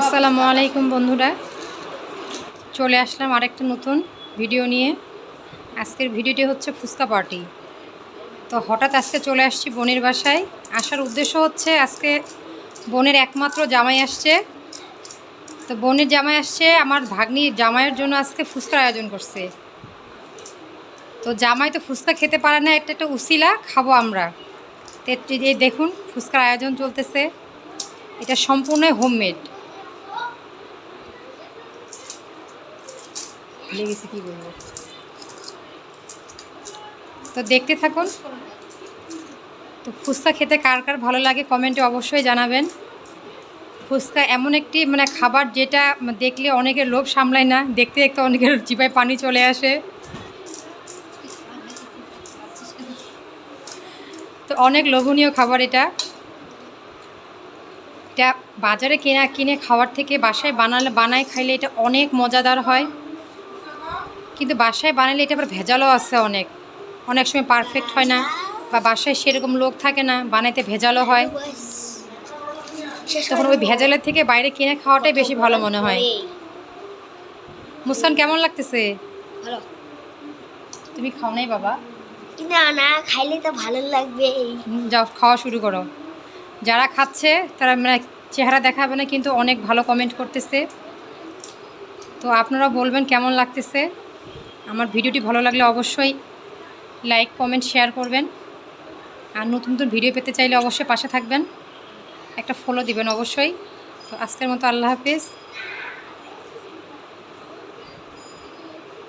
আসসালামু আলাইকুম বন্ধুরা। চলে আসলাম আরেকটা নতুন ভিডিও নিয়ে। আজকের ভিডিওটি হচ্ছে ফুচকা পার্টি। তো হঠাৎ আজকে চলে আসছি বোনের বাসায়। আসার উদ্দেশ্য হচ্ছে আজকে বোনের একমাত্র জামাই আসছে। তো বোনের জামাই আসছে, আমার ভাগ্নি জামাইয়ের জন্য আজকে ফুচকার আয়োজন করছে। তো জামাই তো ফুচকা খেতে পারে না, এটা একটা উসিলা, খাব আমরা। দেখুন, ফুচকার আয়োজন চলতেছে। এটা সম্পূর্ণ হোমমেড। লেগেছে কি বলব? তো দেখতে থাকুন। তো ফুচকা খেতে কার কার ভালো লাগে কমেন্টে অবশ্যই জানাবেন। ফুচকা এমন একটি মানে খাবার যেটা দেখলে অনেকের লোভ সামলায় না দেখতে দেখতে অনেকের জিভায় পানি চলে আসে। তো অনেক লোভনীয় খাবার এটা। এটা বাজারে কেনা কিনে খাওয়ার থেকে বাসায় বানালে বানায় খাইলে এটা অনেক মজাদার হয়। কিন্তু বাসায় বানালে এটা আবার ভেজালও আছে অনেক। অনেক সময় পারফেক্ট হয় না বা বাসায় সেরকম লোক থাকে না বানাইতে ভেজালও হয়। তখন ওই ভেজালের থেকে বাইরে কিনে খাওয়াটাই বেশি ভালো মনে হয়। মুস্কান কেমন লাগতেছে? তুমি খাও নাই বাবা। না না খাইলে তো ভালো লাগবে যাও খাওয়া শুরু করো। যারা খাচ্ছে তারা মানে চেহারা দেখাবে না, কিন্তু অনেক ভালো কমেন্ট করতেছে। তো আপনারা বলবেন কেমন লাগতেছে? আমার ভিডিওটি ভালো লাগলে অবশ্যই লাইক কমেন্ট শেয়ার করবেন। আর নতুন নতুন ভিডিও পেতে চাইলে অবশ্যই পাশে থাকবেন। একটা ফলো দিবেন অবশ্যই। তো আজকের মতো আল্লাহ হাফিজ।